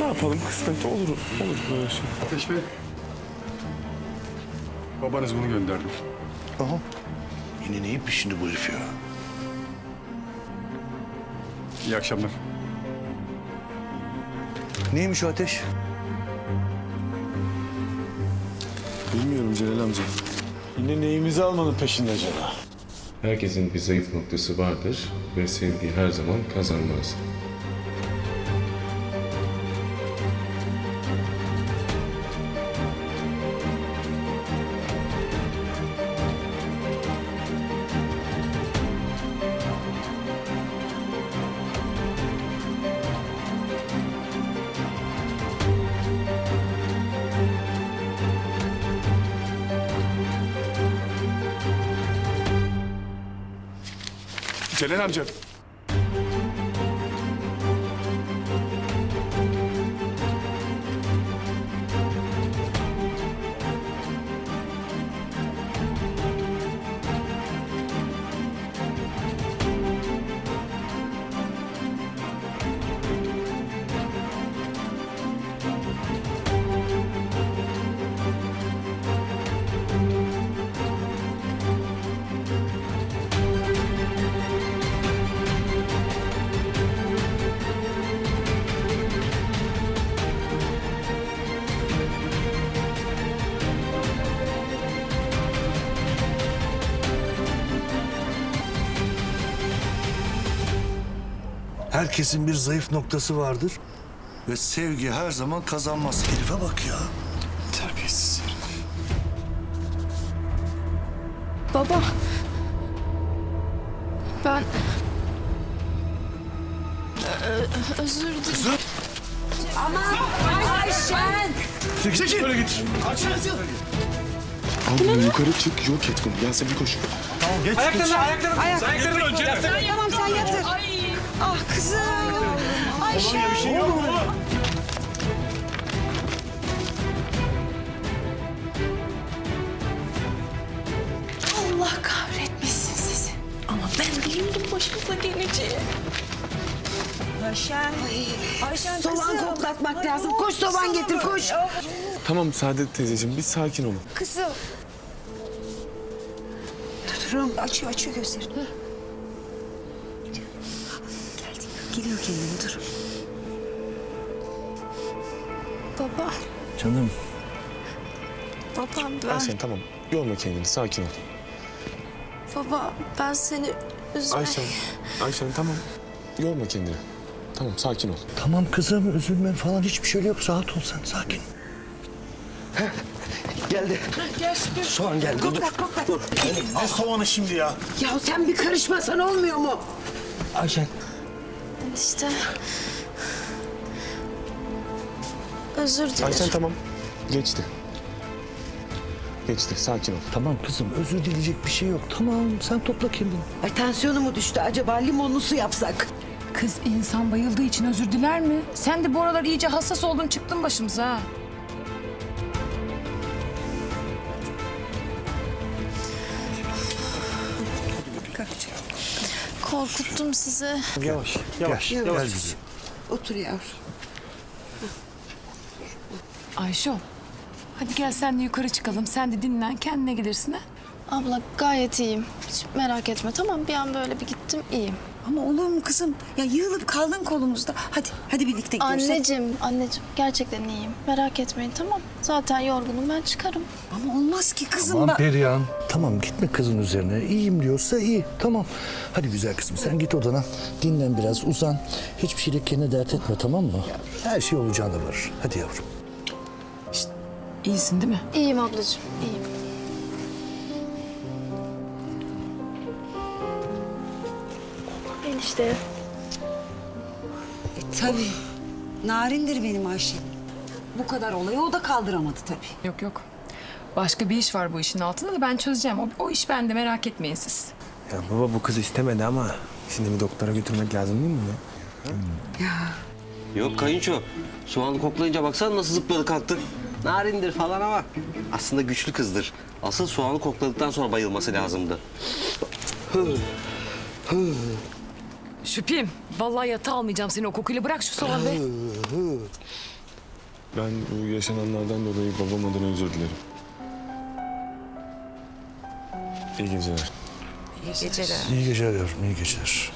Ne yapalım kısmet olur olur böyle şey. Ateş Bey. Babanız bunu gönderdi. Aha. Yine neyin peşinde bu herif ya? İyi akşamlar. Neymiş o ateş? Bilmiyorum Celal amca. Yine neyimizi almanın peşinde acaba? Herkesin bir zayıf noktası vardır ve sevgi her zaman kazanmaz. Celal amca. Herkesin bir zayıf noktası vardır. Ve sevgi her zaman kazanmaz. Herife bak ya. Terbiyesiz herif. Baba. Ben... Ö- özür dilerim. Abi yukarı çık yok et bunu. Yasemin koş. Tamam sen yatır. Ah kızım. Ayşe. Allah kahretmesin sizi. Ama ben biliyordum başımıza geleceği. Ayşen. Ayşen Soğan koklatmak lazım. Koş soğan getir koş. Tamam Saadet teyzeciğim bir sakin olun. Kızım. Tuturum. Açıyor açıyor gözlerini. Geliyor kendine dur. Baba, Canım. babam ben... Ayşen tamam. Yorma kendini sakin ol. Baba ben seni üzme... Ayşen, Ayşen tamam. Yorma kendini. Tamam sakin ol. Tamam kızım üzülme falan hiçbir şey yok. Rahat ol sen sakin. Heh, geldi. Soğan geldi. Dur. Dur. Ne soğanı şimdi ya? Ya sen bir karışmasan olmuyor mu? Ayşen. İşte... Özür dilerim. Ayşen tamam. Geçti. Geçti sakin ol. Tamam kızım özür dileyecek bir şey yok. Tamam sen topla kendini. Ay tansiyonu mu düştü acaba limonlu su yapsak? Kız insan bayıldığı için özür diler mi? Sen de bu aralar iyice hassas oldun çıktın başımıza ha. Korkuttum sizi. Yavaş, yavaş. Gel, gel güzel. Otur yavrum. Ayşo. Hadi gel sen de yukarı çıkalım. Sen de dinlen kendine gelirsin ha. Abla gayet iyiyim. Hiç merak etme tamam Bir an böyle bir gittim iyiyim. Ama olur mu kızım? Ya yığılıp kaldın kolumuzda. Hadi, hadi birlikte gidiyoruz. hadi. Anneciğim, anneciğim gerçekten iyiyim. Merak etmeyin tamam. Zaten yorgunum ben çıkarım. Ama olmaz ki kızım. Tamam bak. Perihan. Tamam gitme kızın üzerine. İyiyim diyorsa iyi. Tamam. Hadi güzel kızım sen git odana. Dinlen biraz uzan. Hiçbir şeyle kendine dert etme tamam mı? Her şey olacağına varır. Hadi yavrum. İyisin değil mi? İyiyim ablacığım, iyiyim. Enişte. E, tabii. Narindir benim Ayşe. Bu kadar olayı o da kaldıramadı tabii. Yok yok. Başka bir iş var bu işin altında da ben çözeceğim. O, o iş bende merak etmeyin siz. Ya baba bu kız istemedi ama şimdi bir doktora götürmek lazım değil mi? ya? Yok kayınço. Soğanı koklayınca baksana nasıl zıpladı kalktı. Narindir falan ama aslında güçlü kızdır. Asıl soğanı kokladıktan sonra bayılması lazımdı. Şüphim. Vallahi yatağı almayacağım seni o kokuyla. Bırak şu soğanı be. Ben bu yaşananlardan dolayı babam adına özür dilerim. İyi geceler. İyi geceler. İyi geceler yavrum, iyi geceler.